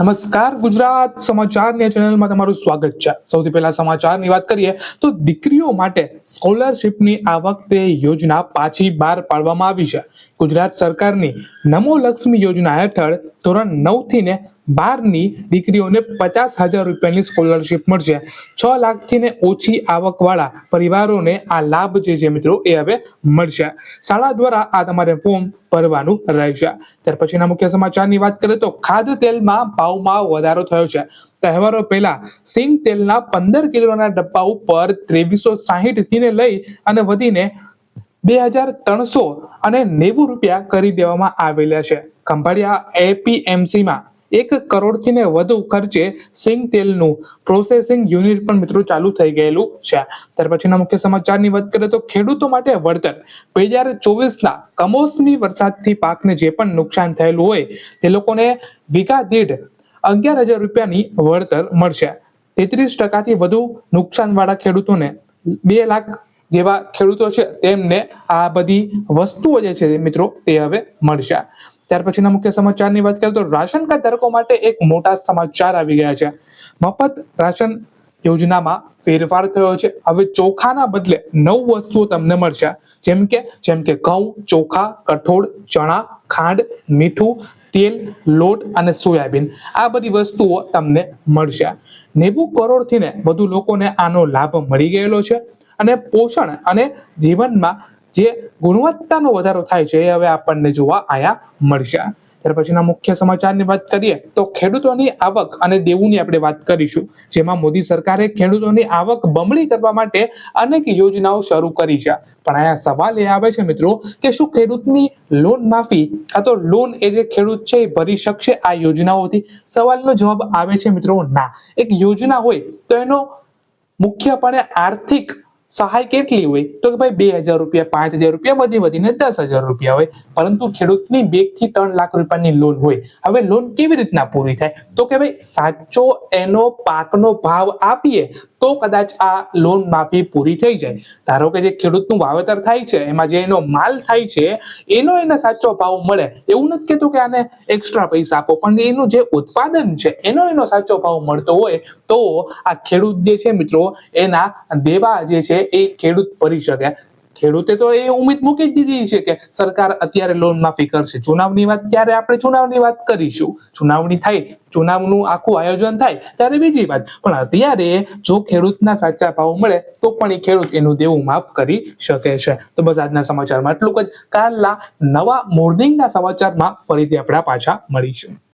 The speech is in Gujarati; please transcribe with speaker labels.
Speaker 1: નમસ્કાર, ગુજરાત સમાચારની આ ચેનલમાં તમારું સ્વાગત છે. સૌથી પહેલા સમાચારની વાત કરીએ તો દીકરીઓ માટે સ્કોલરશિપની આ વખતે યોજના પાછી બહાર પાડવામાં આવી છે. ગુજરાત સરકારની નમો લક્ષ્મી યોજના હેઠળ ધોરણ નવથી ને બારની દીકરીઓને પચાસ હજાર રૂપિયાની સ્કોલરશિપ મળશે. છ લાખથી ને ઓછી આવકવાળા પરિવારોને આ લાભ જે છે મિત્રો એ હવે મળશે. શાળા દ્વારા આ તમારે ફોર્મ ભરવાનું રહેશે. ત્યાર પછીના મુખ્ય સમાચારની વાત કરીએ તો ખાદ્ય તેલમાં ભાવમાં વધારો થયો છે. તહેવારો પહેલા સિંગ તેલના પંદર કિલોના ડબ્બા ઉપર ત્રેવીસો સાહીઠથી લઈ અને વધીને બે હજાર ત્રણસો અને નેવું રૂપિયા કરી દેવામાં આવેલા છે. ખંભાળિયા એપીએમસીમાં એક કરોડથી ને વધુ ખર્ચે સિંગ તેલનું પ્રોસેસિંગ યુનિટ પણ મિત્રો ચાલુ થઈ ગયેલું છે. ત્યાર પછીના મુખ્ય સમાચારની વાત કરીએ તો ખેડૂતો માટે વળતર. બે હજાર ચોવીસના કમોસમી વરસાદથી પાકને જે પણ નુકસાન થયેલું હોય, તે લોકોને વીઘા દીઠ અગિયાર હજાર રૂપિયાની વળતર મળશે. તેત્રીસ ટકાથી વધુ નુકસાનવાળા ખેડૂતોને બે લાખ જેવા ખેડૂતો છે, તેમને આ બધી વસ્તુઓ જે છે, મિત્રો, તે હવે મળશે. ત્યાર પછીના મુખ્ય સમાચારની વાત કરીએ તો રાશન કાર્ડ ધારકો માટે એક મોટા સમાચાર આવી ગયા છે. મફત રાશન યોજનામાં ફેરફાર થયો છે. હવે ચોખાના બદલે નવ વસ્તુઓ તમને મળશે. જેમ કે જેમ કે ઘઉં, ચોખા, કઠોળ, ચણા, ખાંડ, મીઠું, તેલ, લોટ અને સોયાબીન. આ બધી વસ્તુઓ તમને મળશે. નેવું કરોડથી ને વધુ લોકોને આનો લાભ મળી ગયેલો છે. અને પોષણ અને જીવનમાં જે ગુણવત્તાનો વધારો થાય છે એ હવે આપણને જોવા આયા મળશે. ત્યાર પછીના મુખ્ય સમાચારની વાત કરીએ તો ખેડૂતોની આવક અને દેવુંની આપણે વાત કરીશું. જેમાં મોદી સરકારે ખેડૂતોની આવક બમણી કરવા માટે અનેક યોજનાઓ શરૂ કરી છે. પણ અહીંયા સવાલ એ આવે છે મિત્રો કે શું ખેડૂતની લોન માફી કાં તો લોન એ જે ખેડૂત છે એ ભરી શકશે આ યોજનાઓથી? સવાલનો જવાબ આવે છે મિત્રો ના. એક યોજના હોય તો એનો મુખ્યપણે આર્થિક સહાય કેટલી હોય? તો કે ભાઈ બે હજાર રૂપિયા, પાંચ હજાર રૂપિયા, વધી વધીને દસ હજાર રૂપિયા હોય. પરંતુ ખેડૂતની બેથી ત્રણ લાખ રૂપિયાની લોન હોય. હવે લોન કેવી રીતના પૂરી થાય? તો કે ભાઈ સાચો એનો પાકનો ભાવ આપીએ, તો કદાચ આ લોન માફી પૂરી થઈ જાય. ધારો કે જે ખેડૂતનું વાવેતર થાય છે, એમાં જે એનો માલ થાય છે, એનો એને સાચો ભાવ મળે. એવું નથી કહેતું કે આને એક્સ્ટ્રા પૈસા આપો, પણ એનું જે ઉત્પાદન છે, એનો એનો સાચો ભાવ મળતો હોય, તો આ ખેડૂત જે છે મિત્રો, એના દેવા જે છે એ ખેડૂત ભરી શકે. ખેડૂતે તો એ ઉમેદ મૂકી દીધી છે કે સરકાર અત્યારે લોન માફી કરશે. ચુનાવની વાત ત્યારે આપણે ચુનાવની વાત કરીશું. ચુનાવણી થાય, ચુનાવનું આખું આયોજન થાય, ત્યારે બીજી વાત. પણ અત્યારે જો ખેડૂતના સાચા ભાવ મળે, તો પણ એ ખેડૂત એનું દેવું માફ કરી શકે છે. તો બસ આજના સમાચારમાં એટલું જ. કાલના નવા મોર્નિંગના સમાચારમાં ફરીથી આપણે પાછા મળીશું.